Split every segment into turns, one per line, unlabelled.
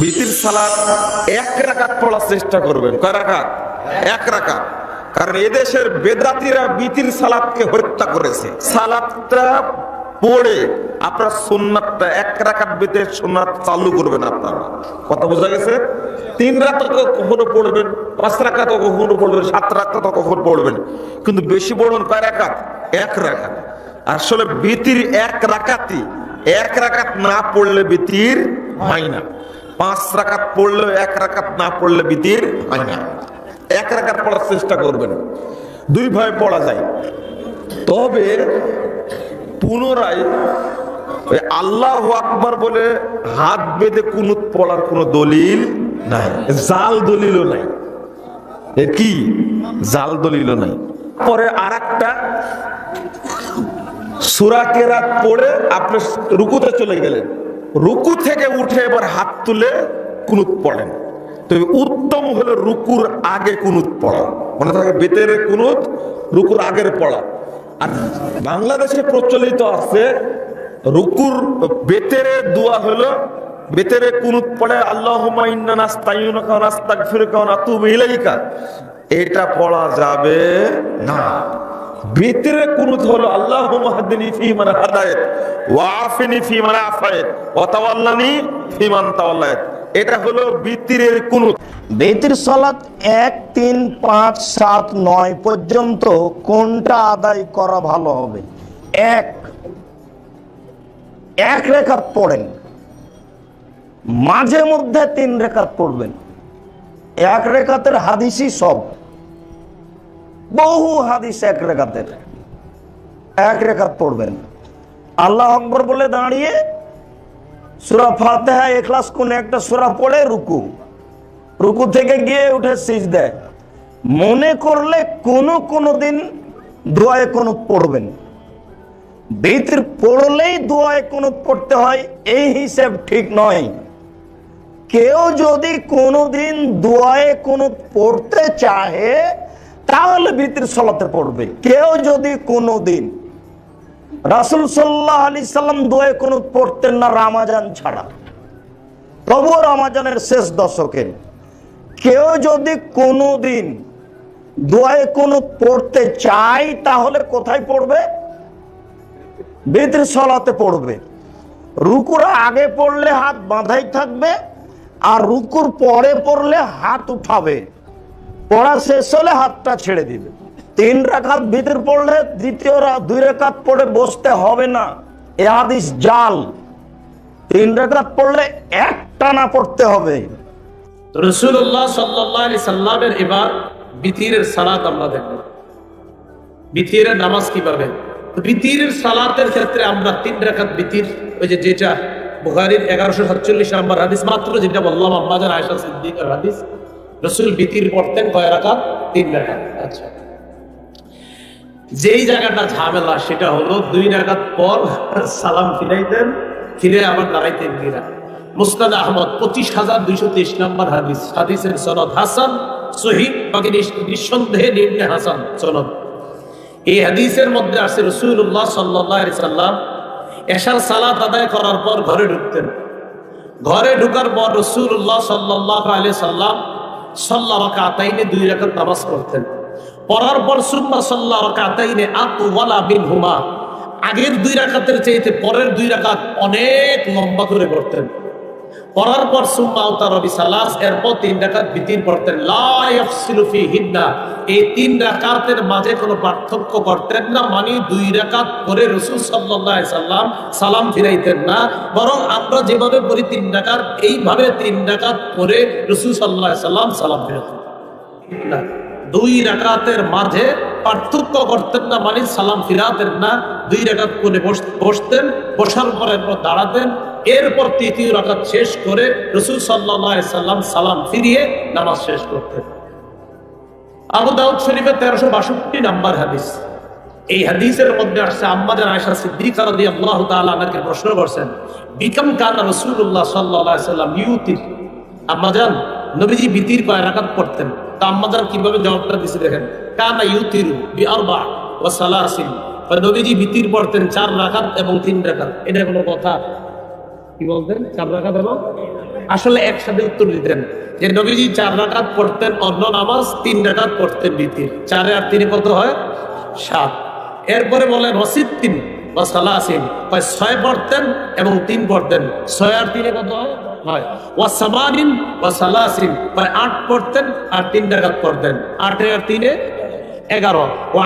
বিতির সালাত এক রাকাত পড়ার চেষ্টা করবেন। কয় রাকাত? এক রাকাত। কারণ এদেশের বেদাতিরা বিতির সালাতকে হত্যা করেছে। সালাতটা পড়ে আপনার সুন্নাতটা এক রাকাত বেতে সুন্নাত চালু করবেন আপনারা। কথা বোঝা গেছে? তিন রাত কখনো পড়বেন, পাঁচ রাকাত কখনো পড়বেন, সাত রাকাত কখনো পড়বেন। কিন্তু বেশি পড়বেন কয় রাকাত? এক রাকাত। আসলে বিতির এক রাকাতই এক রাকাত না পড়লে বিতির হয় না। পাঁচ রাকাত পড়লে এক রাকাত না পড়লে বিতির হয় না। এক রাকাত পড়ার চেষ্টা করবেন। দুই ভাবে পড়া যায়। তবে পুনরায় আল্লাহ আকবার বলে হাত বেঁধে কুনুত পড়ার কোনো দলিল নাই। জাল দলিলও নাই। এ কি? জাল দলিলও নাই। পরে আর একটা সুরা কেরাত পড়ে আপনি রুকুতে চলে গেলেন। রুকু থেকে উঠে এবার হাত তুলে কুনুত পড়েন তবে উত্তম হলো রুকুর আগে কুনুত পড়া। মনে থাকে বেতের কুনুত, রুকুর আগের পড়া। আর বাংলাদেশে প্রচলিত আছে, রুকুর বেতের দোয়া হলো, বেতের কুনুত পড়ে আল্লাহ এটা পড়া যাবে না। ভিতরে কুনুত হলো আল্লাহ মাহদিনী ফি মান হাদায়েত, ওয়া আফিনি ফি মান আফায়েত, ওয়া তাওয়াল্লানি ফি মান তাওয়াল্লায়েত। এটা হলো ভিতরের কুনুত
বেতির সলাৎ এক, তিন, পাঁচ, সাত, নয় পর্যন্ত কোনটা আদায় করা ভালো হবে? এক। এক রেখাত পড়েন। মাঝে মধ্যে তিন রেখাত পড়বেন। এক রেখাতের হাদিসই সব। বহু হাদিস এক রেখাতের। এক রেখাত পড়বেন। আল্লাহ আকবর বলে দাঁড়িয়ে সুরা ফাতেহা এখলাস কোন একটা সুরা পড়ে রুকু। রুকু থেকে গিয়ে উঠে সিজ দেয় মনে করলে কোনো কোনো দিন দোয়ায় কোনো পড়বেন। বেতির পড়লেই দোয়ায় কোনো পড়তে হয়, এই হিসেব ঠিক নয়। কেউ যদি কোনোদিন দোয়ায় কোনো পড়তে চাহে তাহলে ভিতির সলাতে পড়বে। কেউ যদি কোনো দিন রাসুল সাল্লাহ আলি সাল্লাম দোয়ায় কোনো পড়তেন না রামাজান ছাড়া তবুও রামাজানের শেষ দশকে। কেউ যদি কোনো দিন দোয়ায় কোনো পড়তে চায় তাহলে কোথায় পড়বে? বেদের সলাতে পড়বে। রুকুর আগে পড়লে হাত বাঁধাই থাকবে, আর রুকুর পরে পড়লে হাত উঠাবে। পড়া শেষ হলে হাতটা ছেড়ে দিবে। তিন রাখাত ভিতর পড়লে দ্বিতীয় দুই রেখাত পড়ে বসতে হবে না। এ হাদিস জাল। তিন রেখাত পড়লে একটা না পড়তে হবে।
রসুল্লাহ সাল্লাহ সাল্লামের এবার বিতিরের সালাত আমরা দেখব। বিতিরের নামাজ কীভাবে? বিতিরের সালাতের ক্ষেত্রে আমরা তিন রাখাত বিতির, ওই যে যেটা বুখারির এগারোশো সাতচল্লিশ নম্বর হাদিস, মাত্র যেটা বললাম আম্মাজান আয়সা সিদ্দিকের হাদিস রসুল বিতির পড়তেন কয় রাখাত তিন রাখাত আচ্ছা। যেই জায়গাটা ঝামেলা সেটা হলো দুই রাখাত পর সালাম ফিরাইতেন ফিরে আবার দাঁড়াইতেন ফিরা মুস্তাদ আহমদ পঁচিশ হাজার দুইশো তেইশ নম্বর হাদিস। হাদিসের সনদ হাসান শহীদ বাকি নিঃসন্দেহে নিম্নে হাসান সনদ। এই হাদিসের মধ্যে আছে রসুল্লাহ সাল্লাহ সাল্লাম এশার সালাত আদায় করার পর ঘরে ঢুকতেন। ঘরে ঢুকার পর রসুল্লাহ সাল্লাহ আলি সাল্লাম সাল্লাহ রাকাতাইনে দুই রাকাত নামাজ পড়তেন। পড়ার পর সুম্মা সাল্লাহ রাকাতাইনে আতওয়ালা বিন হুমা আগের দুই রাখাতের চাইতে পরের দুই রাকাত অনেক লম্বা করে পড়তেন। পড়ার পর সুম্মা উতার রবি সালাস, এরপর তিন রাকাত বিতির পড়তেন লা ইয়াফসিলু ফিহিন্না। এই তিন রাকাতের মাঝে কোনো পার্থক্য করতেন না মানে দুই রাকাত করে রসুল আলাইহি সাল্লাম সালাম ফিরাইতেন না, বরং আমরা যেভাবে পড়ি তিন রাকাত, এইভাবে তিন রাকাত করে রসুল আলাইহি সাল্লাম সালাম ফিরাতেন। না, দুই রাকাতের মাঝে পার্থক্য করতেন না মানে সালাম ফিরাতেন না, দুই রাকাত করে বসতেন, বসার পর এরপর দাঁড়াতেন এরপর তৃতীয় রাকাত শেষ করে রসুল সাল্লাহ সাল্লাম সালাম ফিরিয়ে নামাজ শেষ করতেন। আবু দাউদ শরীফের তেরোশো বাষট্টি নাম্বার হাদিস। এই হাদিসের মধ্যে আসছে আম্মাদের আয়সা সিদ্দিকা রাদিয়াল্লাহু তাআলা আনাকে প্রশ্ন করছেন, বিকাম কানা রাসূলুল্লাহ সাল্লাল্লাহু আলাইহি সাল্লাম ইউতির আম্মাজান নবীজি বিতির কয় রাকাত পড়তেন। তা আম্মাজান কীভাবে জবাবটা দিছে দেখেন, কানা ইউতিরু বি আরবা ওয়া সালাসিন? নবীজি বিতির পড়তেন চার রাকাত এবং তিন রাকাত। এটা কোনো কথা কি বলতেন? চার রাকাত এবং আসলে একসাথে উত্তর দিতেন। যে নবীজি চার রাকাত পড়তেন অন্য নামাজ, তিন রাকাত পড়তেন বিতির। চারে আর তিনে কত হয়? সাত। এরপরে বলেন রসিদ তিন বা সালাসিন। ছয় পড়তেন এবং তিন পড়তেন। ছয় আর তিনে কত হয়? হয়। আট পড়তেন আর পড়তেন। আর তিনে এগারো। ও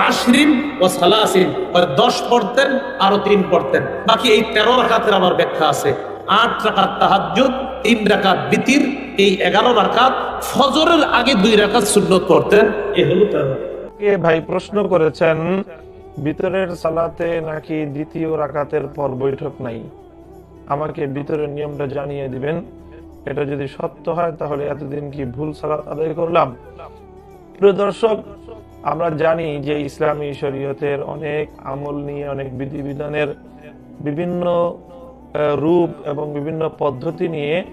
দশ পড়তেন আরও তিন পড়তেন। বাকি এই তেরো রাকাতের আমার ব্যাখ্যা আছে। আট রাকাত তাহাজ্জুদ, তিন রাকাত বিতির, এই এগারো রাকাত ফজরের আগে দুই রাকাত সুন্নত পড়তেন। এই হলো তেরো
ভাই প্রশ্ন করেছেন, ভিতরের সালাতে নাকি দ্বিতীয় রাকাতের পর বৈঠক নাই? আমাকে ভিতরের নিয়মটা জানিয়ে দিবেন। এটা যদি সত্য হয়, তাহলে এতদিন কি ভুল সালাত আদায় করলাম? প্রিয় দর্শক, আমরা জানি যে ইসলামী শরীয়তের অনেক আমল নিয়ে, অনেক বিধিবিধানের বিভিন্ন রূপ এবং বিভিন্ন পদ্ধতি নিয়ে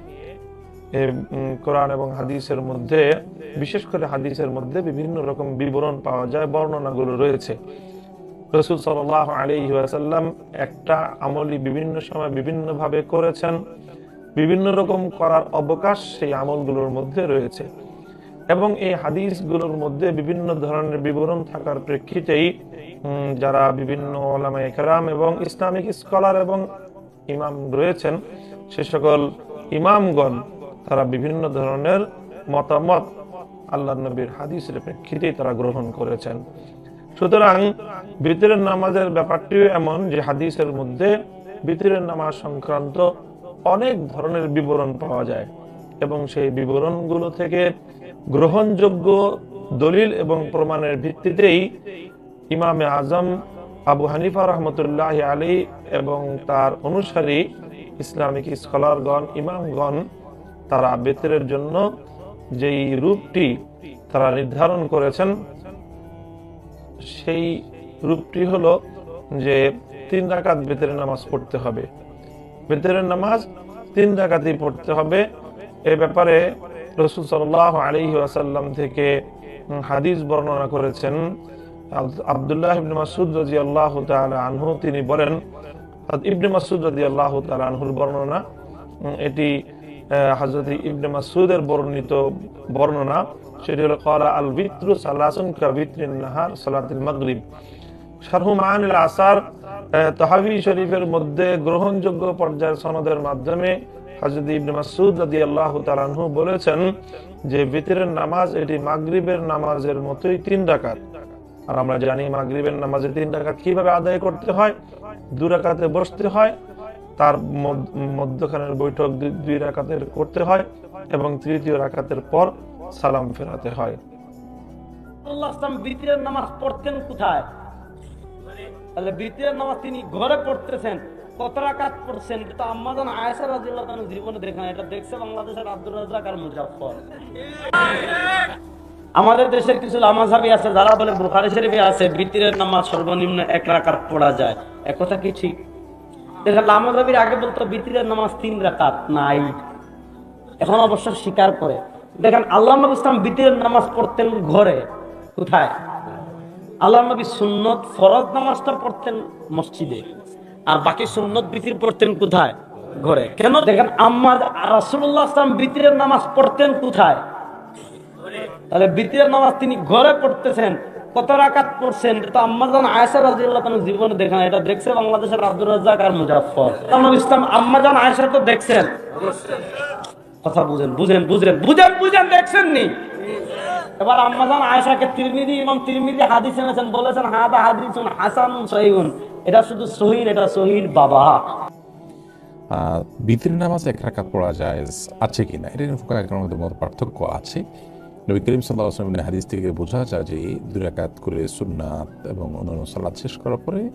কোরআন এবং হাদিসের মধ্যে, বিশেষ করে হাদিসের মধ্যে বিভিন্ন রকম বিবরণ পাওয়া যায়, বর্ণনাগুলো রয়েছে। রসুল সাল আলী ওয়াসাল্লাম একটা আমলি বিভিন্ন সময় বিভিন্নভাবে করেছেন, বিভিন্ন রকম করার অবকাশ সেই আমলগুলোর মধ্যে রয়েছে। এবং এই হাদিসগুলোর মধ্যে বিভিন্ন ধরনের বিবরণ থাকার প্রেক্ষিতেই যারা বিভিন্ন ওলামা একরাম এবং ইসলামিক স্কলার এবং ইমাম রয়েছেন, সে সকল ইমামগণ তারা বিভিন্ন ধরনের মতামত আল্লাহ নবীর হাদিসের প্রেক্ষিতেই তারা গ্রহণ করেছেন। সুতরাং ভিতরের নামাজের ব্যাপারটিও এমন যে হাদিসের মধ্যে ভিতরের নামাজ সংক্রান্ত অনেক ধরনের বিবরণ পাওয়া যায় এবং সেই বিবরণগুলো থেকে গ্রহণযোগ্য দলিল এবং প্রমাণের ভিত্তিতেই ইমামে আজম আবু হানিফা রহমতুল্লাহ আলী এবং তার অনুসারী ইসলামিক স্কলারগণ, ইমামগণ, তারা বেতরের জন্য যেই রূপটি তারা নির্ধারণ করেছেন, সেই রূপটি হলো যে তিন রাকাত বেতরের নামাজ পড়তে হবে। বেতরের নামাজ তিন রাকাতই পড়তে হবে। এ ব্যাপারে রসুল সাল্লাহ আলহি আসাল্লাম থেকে হাদিস বর্ণনা করেছেন আব্দুল্লাহ ইবনে মাসুদ রাজি আল্লাহ আনহু, তিনি বলেন ইবনে মাসুদ রাজি আল্লাহ আনহুর বর্ণনা এটি হজরত ইবনে মাসুদের বর্ণিত বর্ণনা। সেটি করা আল বিত্রু সালাসুন কা বিত্রিন নাহার মাগরিব। আসার তহাবি শরীফের মধ্যে গ্রহণযোগ্য পর্যায়ের সনদের মাধ্যমে হজরত ইবনে মাসুদ রাদিয়াল্লাহু তাআলা আনহু বলেছেন যে বিতরের নামাজ এটি মাগরিবের নামাজের মতোই তিন রাকাত। আর আমরা জানি মাগরিবের নামাজে তিন রাকাত কীভাবে আদায় করতে হয়? দু রাকাতে বসতে হয়, তার মধ্য- মধ্যখানের বৈঠক দুই- রাকাতের করতে হয় এবং তৃতীয় রাকাতের পর সালাম ফেরাতে হয়।
আল্লাহ নামাজ পড়তেন কোথায়? নামাজ তিনি ঘরে পড়তেছেন, কত জীবনে দেখেন, এটা দেখছে বাংলাদেশের আব্দুর রাজ্জাক আর মুজাফফর। আমাদের দেশের কিছু লামাজাবি আছে, যারা বলে বুখারী শরীফে আছে, বিতিরের নামাজ সর্বনিম্ন এক রাকাত পড়া যায়। একথা কি ঠিক? দেখেন লামাজাবির আগে বলতো, বিতিরের নামাজ তিন রাকাত নাই। এখন অবশ্য স্বীকার করে। দেখেন, আল্লাহ নবী ইসলাম বিতিরের নামাজ পড়তেন ঘরে। কোথায়? আল্লাহ নবী সুন্নত ফরজ নামাজটা পড়তেন মসজিদে। আর বাকি সুন্নত বিতির পড়তেন কোথায়? ঘরে। কেন? দেখেন আম্মা রাসুল্লাহ আসলাম বিতিরের নামাজ পড়তেন কোথায়? তাহলে বিতিরের নামাজ তিনি ঘরে পড়তেছেন, কত রাকাত পড়ছেন? এটা আম্মাজান আয়েশা রাদিয়াল্লাহু তাআলা জীবনে দেখেন এটা দেখছে বাংলাদেশের আব্দুর রাজ্জাক আর আল্লাহ নবী ইসলাম আম্মাজান আয়েশা তো দেখছেন। কথা বুঝেন বুঝেন বুঝেন বুঝেন বুঝেন দেখছেন নি এবার আম্মাজান আয়েশাকে তিরমিজি, ইমাম তিরমিজি হাদিস এনেছেন, বলেছেন, হাদা হাদিসুন হাসানুন সহিহুন। এটা শুধু সহিহ, এটা সহির বাবা।
বিতির নামাজ এক রাকাত পড়া যায় আছে কিনা? এটা নিয়ে ফুকাহার মধ্যে পার্থক্য আছে। নবী করিম সাল্লাহ আসলামের হাদিস থেকে বোঝা যায় যে দুই রাকাত করে সুন্নাত এবং অন্যান্য সালাদ শেষ করার পরে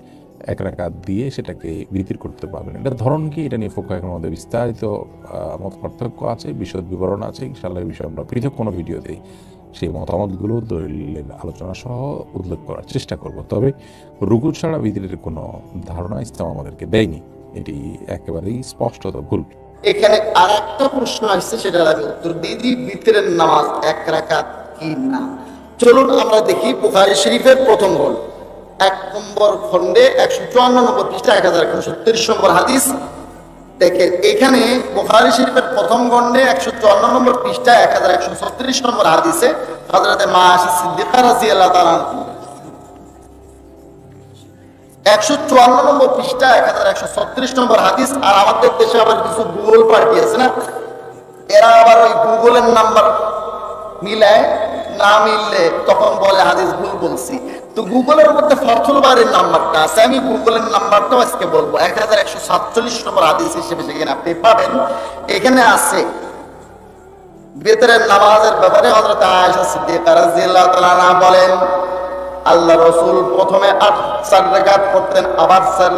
এক রাকাত দিয়ে সেটাকে বিতির করতে পারবেন। এটা ধরন কি? এটা নিয়ে ফুকাহার মধ্যে বিস্তারিত আহ, মত পার্থক্য আছে বিশদ বিবরণ আছে। ইনশাল্লাহ বিষয়ে আমরা পৃথক কোনো ভিডিও দিই সেই মতামতগুলো দলিলের আলোচনা সহ উল্লেখ করার চেষ্টা করব। তবে রুকু ছাড়া বিতিরের কোনো ধারণা ইসলাম আমাদেরকে দেয়নি। এটি একেবারেই স্পষ্টত ভুল।
এখানে আর একটা প্রশ্ন আসছে, সেটা আমি উত্তর দিয়ে দিই নামাজ এক রাকাত কি না? চলুন আমরা দেখি বুখারী শরীফের প্রথম বল। এক নম্বর খণ্ডে একশো চুয়ান্ন নম্বর পৃষ্ঠা, এক হাজার একশো সত্তরিশ নম্বর হাদিস। দেখেন, এখানে বুখারী শরীফের প্রথম খণ্ডে একশো চুয়ান্ন নম্বর পৃষ্ঠা, এক হাজার একশো ছত্রিশ নম্বর হাদিসে হজরতে মা আশা সিদ্দিকা রাজিয়াল্লাহ তাআলা একশো চুয়ান্ন নম্বর পৃষ্ঠা এক হাজার একশো ছত্রিশ নম্বর হাদিস, আর আমাদের দেশে আবার কিছু গুগল পার্টি আছে না? এরা আবার ওই গুগলের নাম্বার মিলায় না মিললে তখন বলে হাদিস ভুল বলছি। তো গুগলের মধ্যে ফথল বাড়ির নাম্বারটা আছে, আমি গুগলের নাম্বারটাও আজকে বলব। এক হাজার একশো সাতচল্লিশ নম্বর হাদিস হিসেবে সেখানে আপনি পাবেন। এখানে আছে বেতরের নামাজের ব্যাপারে হযরত আয়েশা সিদ্দিকা রাদিয়াল্লাহু তাআলা বলেন আল্লাহ রসুল প্রথমে আট, চার রাকাত পড়তেন, আবার চার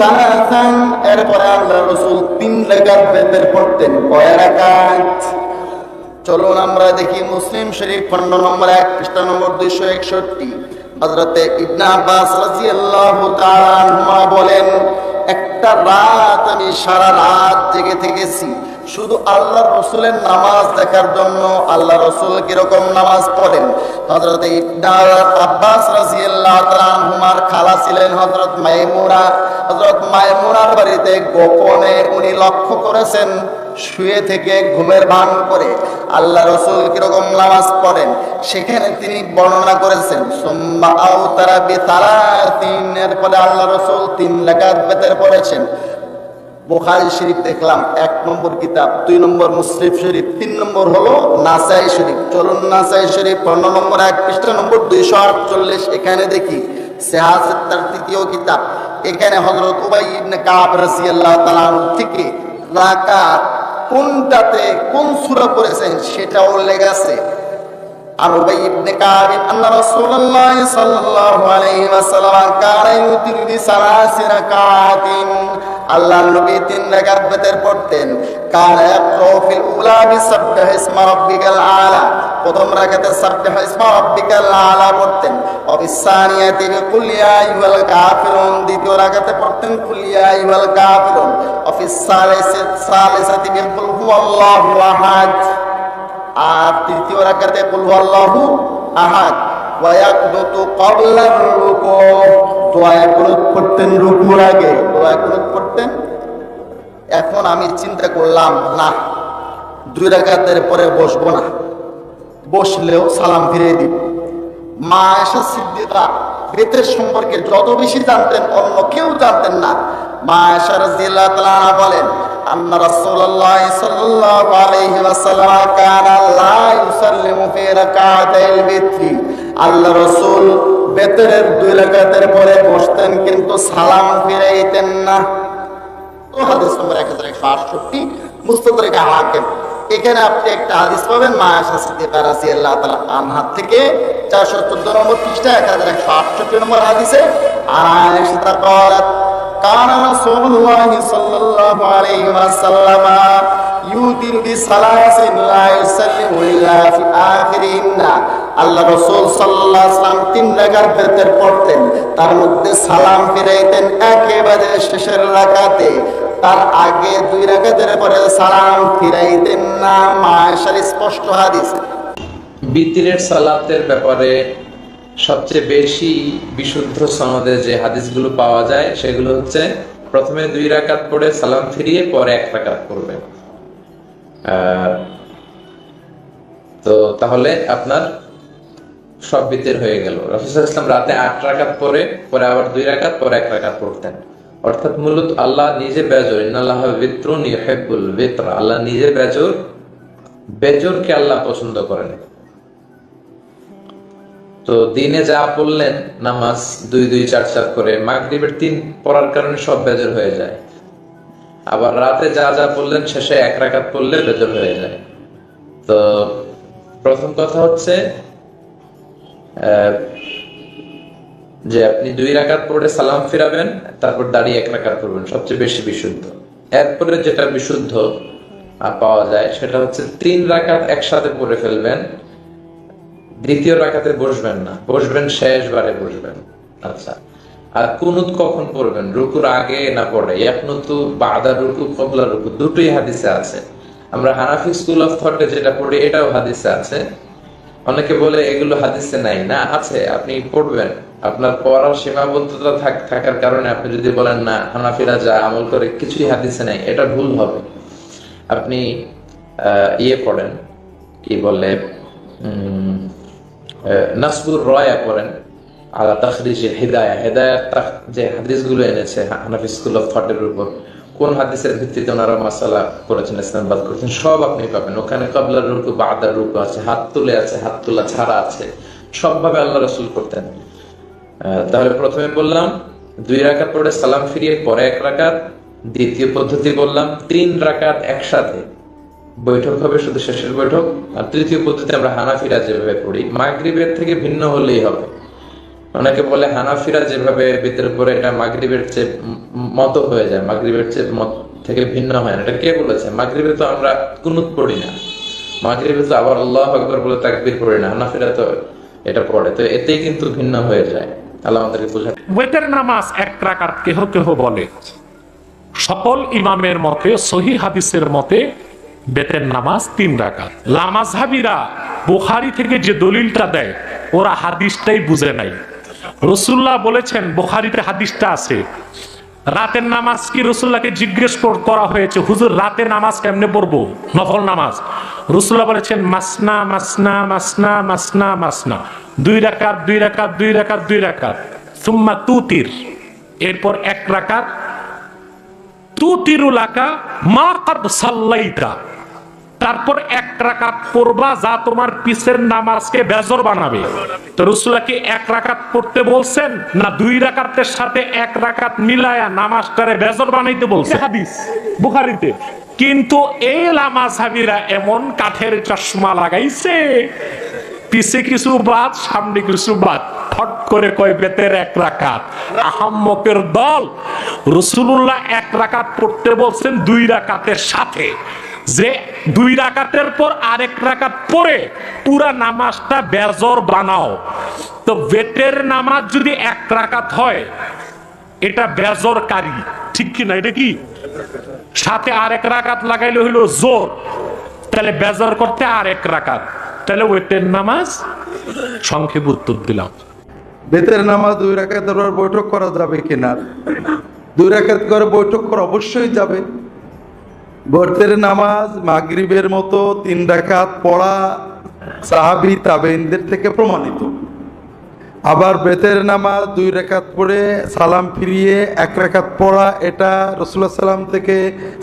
তারাতান এরপরে আল্লাহ রাসূল তিন রাকাত বেতর পড়তেন কয় রাকাত? চলুন আমরা দেখি মুসলিম শরীফ খন্ড নম্বর এক, পৃষ্ঠা নম্বর দুইশো একষট্টি। হজরতে ইবনা আব্বাস রাদিয়াল্লাহু তাআলা বলেন, একটা রাত আমি সারা রাত জেগে থেকেছি। শুধু আল্লাহ রসুলের নামাজ দেখার জন্য আল্লাহ রসুল কীরকম নামাজ পড়েন? হজরত আব্বাস আনহুমার খালা ছিলেন হজরত মাইমুনা হজরত মাইমুনার বাড়িতে গোপনে উনি লক্ষ্য করেছেন, শুয়ে থেকে ঘুমের ভান করে আল্লাহ রসুল কীরকম নামাজ পড়েন। সেখানে তিনি বর্ণনা করেছেন, সুম্মা আও তারা বেতারা তিনের পরে আল্লাহ রসুল তিন লেখা বেতের পড়েছেন। বোখারি শরীফ দেখলাম, এক নম্বর কিতাব, দুই নম্বর মুসলিম শরীফ, তিন নম্বর হলো নাসাই শরীফ। চলুন নাসাই শরীফ, পনেরো নম্বর এক পৃষ্ঠা, নম্বর দুইশো আটচল্লিশ, এখানে দেখি সেহাসের তার তৃতীয় কিতাব। এখানে হজরত উবাই ইবনে কাব রাদিয়াল্লাহু তাআলা থেকে রাকাত কোনটাতে কোন সূরা পড়েছেন সেটা আল্লাহর নবী তিন রাকাত পড়তেন। কানা ইয়াকরাউ ফিল উলা বিসাব্বিহ ইসমা আলা? প্রথম রাকাতে সাব্বিহ ইসমা রাব্বিকাল আলা পড়তেন। অবিসানিয়াতি বিকুল ইয়া আইয়ুহাল কাফিরুন। দ্বিতীয় রাকাতে পড়তেন, কুল ইয়া আইয়ুহাল কাফিরুন। অফিস সালিসাতি সালিসাতি বিকুল হুয়াল্লাহু আহাদ। আর তৃতীয় রাকাতে কুল হুয়াল্লাহু আহাদ ওয়া ইয়াকনুতু ক্বাবলা রুকু দোয়া কুনুত পড়তেন রুকুর আগে, দোয়া কুনুত পড়তেন। এখন আমি চিন্তা করলাম, না, দুই রাকাতের পরে বসবো না। বসলেও সালাম ফিরিয়ে দিব মা আয়েশা সিদ্দিকা বেতের সম্পর্কে যত বেশি জানতেন, অন্য কেউ জানতেন না। মা আয়েশা রাদিয়াল্লাহু তাআলা আনহা বলেন আন্না রাসূলুল্লাহ সাল্লাল্লাহু আলাইহি ওয়াসাল্লাম কানা লা ইউসাল্লিমু ফি রাকাতাইল বিত্রি আল্লাহ রাসূল বেতের দুই রাকাতের পরে বসতেন কিন্তু সালাম ফিরাইতেন না ও হাদিস নম্বর এক হাজার একশো আটষট্টি মুস্তদরিক হাকিম এখানে আপনি একটা হাদিস পাবেন মা আয়েশা সিদ্দিকা রাদিয়াল্লাহু তাআলা আনহা থেকে 414 নম্বর পৃষ্ঠা 1168 নম্বর হাদিসে আয়েশা قالت كان رسول الله صلى الله عليه وسلم يوتر بثلاث لا يسلم الا في اخرهن আল্লাহ রসুল সাল্লাহ সাল্লাম তিন রাকাত বেতের পড়তেন তার মধ্যে সালাম ফিরাইতেন একেবারে শেষের রাকাতে তার আগে দুই রাকাতের পরে সালাম ফিরাইতেন না মায়েশার স্পষ্ট হাদিস
বিতিরের সালাতের ব্যাপারে সবচেয়ে বেশি বিশুদ্ধ সনদে যে হাদিসগুলো পাওয়া যায়, সেগুলো হচ্ছে প্রথমে দুই রাকাত পড়ে সালাম ফিরিয়ে পরে এক রাকাত পড়বে। তো তাহলে আপনার সব বিতের হয়ে গেল। রফিসুল ইসলাম রাতে আট রাকাত পরে পরে আবার দুই রাকাত, পরে এক রাকাত পড়তেন। অর্থাৎ মূলত আল্লাহ নিজে বেজর। ইন্নাল্লাহ বিত্রুন ইউহিব্বুল বিত্র। আল্লাহ নিজে বেজর, বেজরকে আল্লাহ পছন্দ করেন। তো দিনে যা পড়লেন, নামাজ দুই দুই, চার চার করে, মাগরিবের তিন পড়ার কারণে সব বেজর হয়ে যায়। আবার রাতে যা যা পড়লেন, শেষে এক রাকাত পড়লে বেজর হয়ে যায়। তো প্রথম কথা হচ্ছে যে আপনি দুই রাকাত পড়ে সালাম ফিরাবেন, তারপর দাঁড়িয়ে এক রাকাত পড়বেন, সবচেয়ে বেশি বিশুদ্ধ। এরপরে যেটা বিশুদ্ধ পাওয়া যায়, সেটা হচ্ছে তিন রাকাত একসাথে পড়ে ফেলবেন দ্বিতীয় রাখাতে বসবেন না। বসবেন, শেষবারে বসবেন। আচ্ছা আর কুনুত কখন পড়বেন? রুকুর আগে না পড়ে ইয়াকনুতু বাদা রুকু, কবলা রুকু, দুটোই হাদিসে আছে। আমরা হানাফি স্কুল অফ থটে যেটা পড়ি, এটাও হাদিসে আছে। অনেকে বলে এগুলো হাদিসে নাই। না, আছে, আপনি পড়বেন। আপনার পড়ার সীমাবদ্ধতা থাক- থাকার কারণে আপনি যদি বলেন, না, হানাফিরা যা আমল করে, কিছুই হাদিসে নাই, এটা ভুল হবে। আপনি ইয়ে পড়েন, কি বলে নাসবুর রয়া করেন। আলা তাখরিজে হেদায়া হেদায়া যে হাদিসগুলো এনেছে, হানাফি স্কুল অফ থটের উপর, কোন হাদিসের ভিত্তিতে ওনারা মাসালা করেছেন ইসলামবাদ করেছেন, সব আপনি পাবেন। ওখানে কাবলার রুকু বা আদার রুকু আছে, হাত তুলে আছে, হাত তোলা ছাড়া আছে, সবভাবে আল্লাহ রসুল করতেন। তাহলে প্রথমে বললাম, দুই রাকাত পরে সালাম ফিরিয়ে, পরে এক রাকাত, দ্বিতীয় পদ্ধতি বললাম, তিন রাকাত একসাথে। বৈঠক হবে, শুধু শেষের বৈঠক। আর তৃতীয় পদ্ধতি আমরা হানাফিরা যেভাবে পড়ি, মাগরিবের থেকে ভিন্ন হলেই হবে। অনেকে বলে হানাফিরা যেভাবে ভিতরে পরে এটা মাগরিবের চেয়ে মতো হয়ে যায়, মাগরিবের চেয়ে মত থেকে ভিন্ন হয় না। এটা কে বলেছে? মাগরিবে তো আমরা কুনুত পড়ি না। মাগরিবে তো আবার আল্লাহ আকবর বলে তাকবীর পড়ি না। হানাফিরা তো এটা পড়ে। তো এতেই কিন্তু ভিন্ন হয়ে যায়। আল্লাহ আমাদেরকে বোঝা
ওয়েতের নামাজ এক রাকাত কেহ কেহ বলে। সকল ইমামের মতে, সহি হাদিসের মতে বেতের নামাজ তিন রাকাত। লামাজহাবিরা বুখারি থেকে যে দলিলটা দেয়, ওরা হাদিসটাই বুঝে নাই। রসুল্লাহ বলেছেন, বুখারিতে হাদিসটা আছে, রাতের নামাজ কি রসুল্লাহকে জিজ্ঞেস কর- করা হয়েছে? হুজুর, রাতে নামাজ কেমনে পড়ব? নফল নামাজ। রসুল্লাহ বলেছেন, মাসনা মাসনা মাসনা মাসনা মাসনা। দুই রাকাত দুই রাকাত দুই রাকাত দুই রাকাত। সুম্মা তুতির। এরপর এক রাকাত, তুতিরুলাকা মা কাদ সাল্লাইতা। তারপর এক রাকাত পড়বা যা তোমার পিসের নামাজকে বেজর বানাবে। তো রসুল্লাহকে এক রাকাত পড়তে বলছেন না দুই রাকাতের সাথে এক রাকাত মিলায়া নামাজটারে বেজর বানাইতে বলছে? হাদিস বুখারিতে। কিন্তু এই লামা সাবিরা এমন কাঠের চশমা লাগাইছে পিছে কিছু বাদ সামনে কিছু বাদ। ফট করে কয় বেতের এক রাকাত আহাম্মকের দল। রসুল্লাহ এক রাকাত পড়তে বলছেন দুই রাকাতের সাথে। যে দুই রাকাতের পর আরেক রাকাত পরে পুরা নামাজটা বেজর বানাও। তো বেতের নামাজ যদি এক রাকাত হয়, এটা বেজরকারী। ঠিক কি না? এটা কি? সাথে আরেক রাকাত লাগাইলে হইল জোর। তাহলে বেজর করতে আরেক রাকাত। তাহলে ওয়েটের নামাজ সংক্ষেপ উত্তর দিলাম।
বেতের নামাজ দুই রাকাত পর বৈঠক করা যাবে কিনা? দুই রাকাত করে বৈঠক করা অবশ্যই যাবে। বেতের নামাজ, মাগরিবের মতো তিন রাকাত পড়া সাহাবি তাবেইনদের থেকে প্রমাণিত। আবার বেতের নামাজ দুই রেখাত পড়ে সালাম ফিরিয়ে এক রেখাত পড়া, এটা রসুল্লাহ সাল্লাম থেকে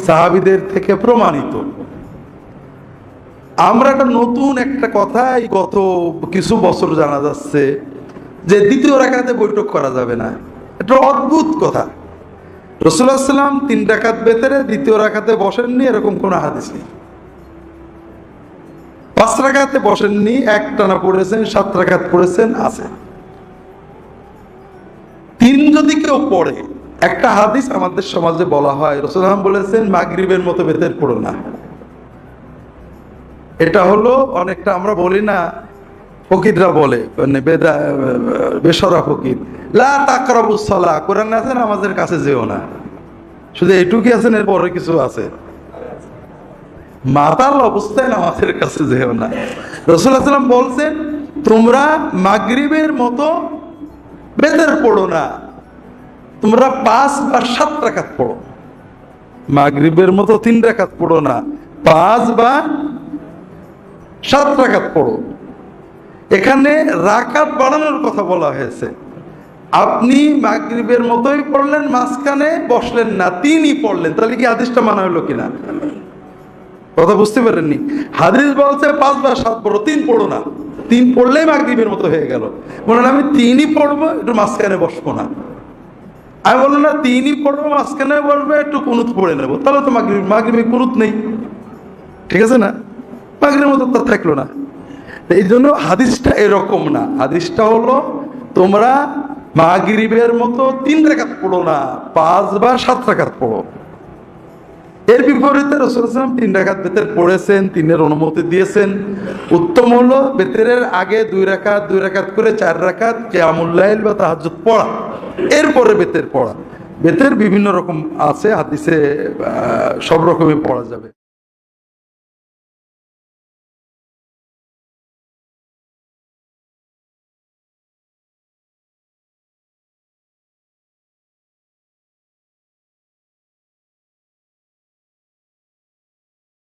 সাহাবিদের থেকে প্রমাণিত। আমরা একটা নতুন একটা কথাই গত কিছু বছর জানা যাচ্ছে যে দ্বিতীয় রাখাতে বৈঠক করা যাবে না। এটা অদ্ভুত কথা। রসুল্লাহ সাল্লাম তিন রাখাত বেতেরে দ্বিতীয় রাখাতে বসেননি, এরকম কোনো হাদিস নেই। পাঁচ রাখাতে বসেননি, এক টানা পড়েছেন, সাত রাখাত পড়েছেন, আছে। তিন যদি কেউ পড়ে, একটা হাদিস আমাদের সমাজে বলা হয় রসুলাম বলেছেন, মাগরিবের মতো বেতের পড়ো না। এটা হলো অনেকটা, আমরা বলি না ফকিররা বলে মানে বেদা বেসরা ফকির, লা তাকরাবু সালাহ কোরআন আছে না আমাদের কাছে যেও না। শুধু এইটুকুই আছেন এর পরে কিছু আছে? মাতাল অবস্থায় নামাজের কাছে যেও না। রসুল্লাহ সাল্লাম বলছেন, তোমরা মাগরিবের মতো বেদের পড়ো না। তোমরা পাঁচ বা সাত রাখাত পড়ো। মাগরিবের মতো তিন রাখাত পড়ো না। পাঁচ বা সাত রাখাত পড়ো। এখানে রাকাত বাড়ানোর কথা বলা হয়েছে। আপনি মাগরিবের মতোই পড়লেন, মাঝখানে বসলেন না তিনি পড়লেন। তাহলে কি আদেশটা মানা হলো কিনা? কথা বুঝতে পারেননি? হাদিস বলছে পাঁচ বা সাত পড়ো, তিন পড়ো না। তিন পড়লেই মাগরিবের মতো হয়ে গেল। হয় আমি তিনই পড়ব, একটু মাঝখানে বসবো না। আমি বললাম, না, তিনই পড়ব, মাঝখানে বলব একটু কুনুত পড়ে নেব। তাহলে তো মাগরিব, মাগরিবে কুনুত নেই। ঠিক আছে না? মাগরিবের মতো তো থাকল না। এই জন্য হাদিসটা এরকম না। হাদিসটা হলো, তোমরা মাগরিবের মতো তিন রেখাত পড়ো না, পাঁচ বা সাত রেখাত পড়ো। এর বিপরীতে রসুলাম তিন রেখাত বেতের পড়েছেন, তিনের অনুমতি দিয়েছেন। উত্তম হলো বেতেরের আগে দুই রাখাত দুই রাখাত করে চার রাখাত কেয়ামুল্লাইল বা তাহাজুদ পড়া। এরপরে বেতের পড়া। বেতের বিভিন্ন রকম আছে, হাদিসে সব রকমই পড়া যাবে।